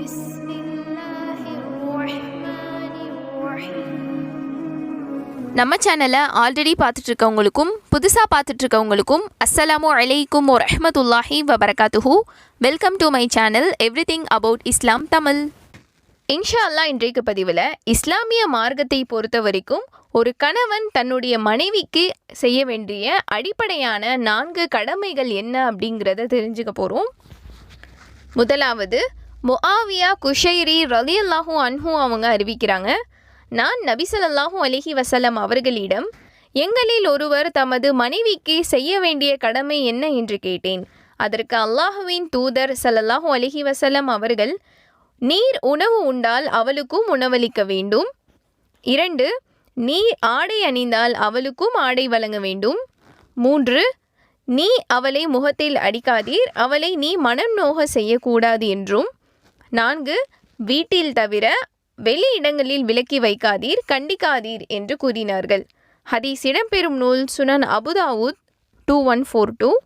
بسم الله الرحمن الرحيم நம்ம சேனலை ஆல்ரெடி பார்த்துட்டு இருக்கவங்களுக்கும் புதுசாக பார்த்துட்டு இருக்கவங்களுக்கும் அஸ்ஸலாமு அலைக்கும் ஒரு ரஹ்மத்துல்லாஹி வபரகாத்துஹு welcome to my channel everything about Islam Tamil இன்ஷா அல்லாஹ் இன்றைக்கு பதிவில் இஸ்லாமிய மார்க்கத்தை பொறுத்த வரைக்கும் ஒரு கணவன் தன்னுடைய மனைவிக்கு செய்ய வேண்டிய அடிப்படையான நான்கு கடமைகள் என்ன அப்படிங்கிறத தெரிஞ்சுக்க போகிறோம் முதலாவது முஆவியா குஷைரி ரலியல்லாஹு அன்ஹூ அவங்க அறிவிக்கிறாங்க நான் நபிசல்லாஹூ அலிஹி வசலம் அவர்களிடம் எங்களில் ஒருவர் தமது மனைவிக்கு செய்ய வேண்டிய கடமை என்ன என்று கேட்டேன். அதற்கு அல்லாஹுவின் தூதர் சல்லல்லாஹூ அலிஹி வசலம் அவர்கள் நீர் உணவு உண்டால் அவளுக்கும் உணவளிக்க வேண்டும். இரண்டு நீ ஆடை அணிந்தால் அவளுக்கும் ஆடை வழங்க வேண்டும். மூன்று நீ அவளை முகத்தில் அடிக்காதீர். அவளை நீ மனம் நோக செய்யக்கூடாது என்றும் நான்கு வீட்டில் தவிர வெளி இடங்களில் விலக்கி வைக்காதீர் கண்டிக்காதீர் என்று கூறினார்கள். ஹதீஸ் இடம்பெறும் நூல் சுனன் அபுதாவுத் டூ ஒன் ஃபோர் டூ